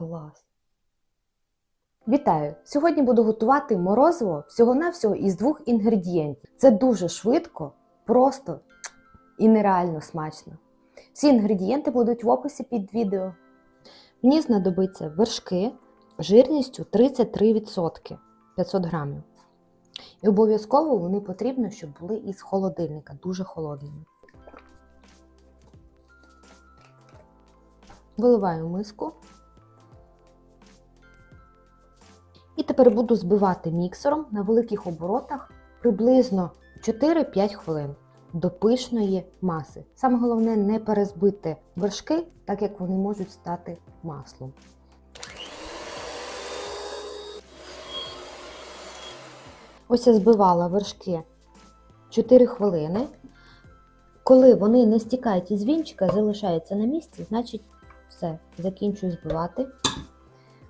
Клас. Вітаю! Сьогодні буду готувати морозиво всього-навсього із двох інгредієнтів. Це дуже швидко, просто і нереально смачно. Всі інгредієнти будуть в описі під відео. Мені знадобиться вершки жирністю 33% 500 грамів. І обов'язково вони потрібно, щоб були із холодильника, дуже холодними. Виливаю миску. І тепер буду збивати міксером на великих оборотах приблизно 4-5 хвилин до пишної маси. Саме головне не перезбити вершки, так як вони можуть стати маслом. Ось я збивала вершки 4 хвилини. Коли вони не стікають із вінчика, залишаються на місці, значить все, закінчую збивати.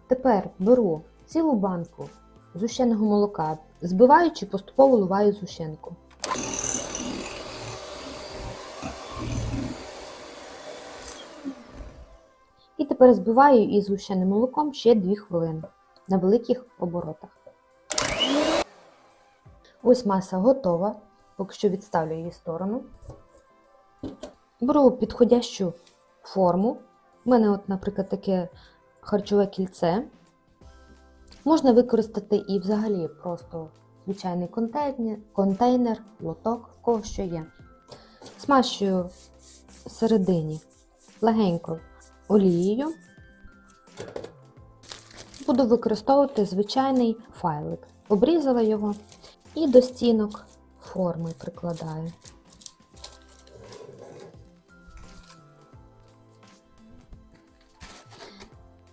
Тепер беру цілу банку згущеного молока, збиваючи, поступово ливаю згущенку. І тепер збиваю із згущеним молоком ще 2 хвилини на великих оборотах. Ось маса готова, поки що відставлю її в сторону. Беру підходящу форму. У мене, от, наприклад, таке харчове кільце. Можна використати і взагалі просто звичайний контейнер, контейнер лоток, в кого що є. Смащую всередині легенько олією. Буду використовувати звичайний файлик. Обрізала його і до стінок форми прикладаю.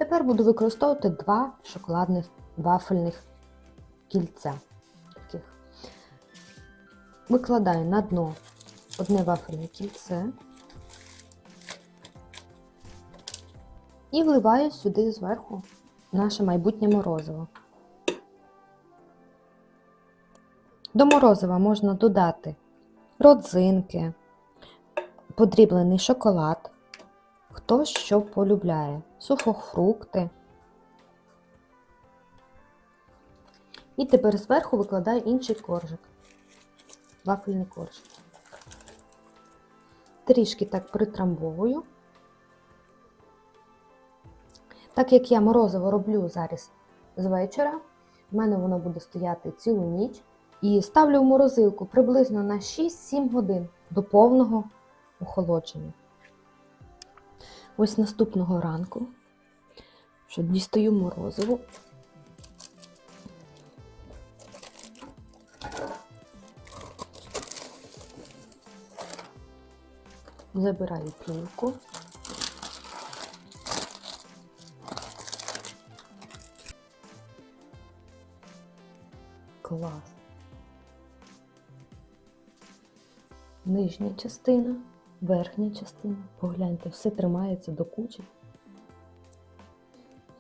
Тепер буду використовувати два шоколадних вафельних кільця. Таких. Викладаю на дно одне вафельне кільце і вливаю сюди зверху наше майбутнє морозиво. До морозива можна додати родзинки, подріблений шоколад, хто що полюбляє, сухофрукти. І тепер зверху викладаю інший коржик, вафельний коржик. Трішки так притрамбовую. Так як я морозиво роблю зараз з вечора, в мене воно буде стояти цілу ніч. І ставлю в морозилку приблизно на 6-7 годин до повного охолодження. Ось наступного ранку, що дістаю морозиво. Забираю плівку. Клас. Нижня частина, верхня частина. Погляньте, все тримається до кучі.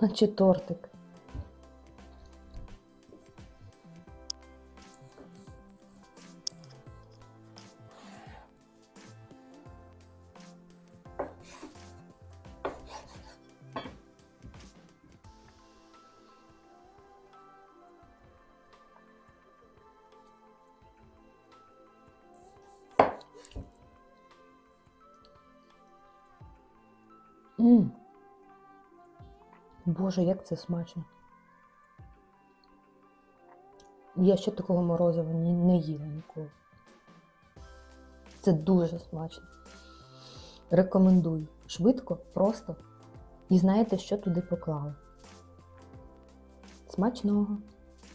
Наче тортик. М. Боже, як це смачно. Я ще такого морозива не, не їла ніколи. Це дуже смачно. Рекомендую. Швидко, просто. І знаєте, що туди поклали. Смачного!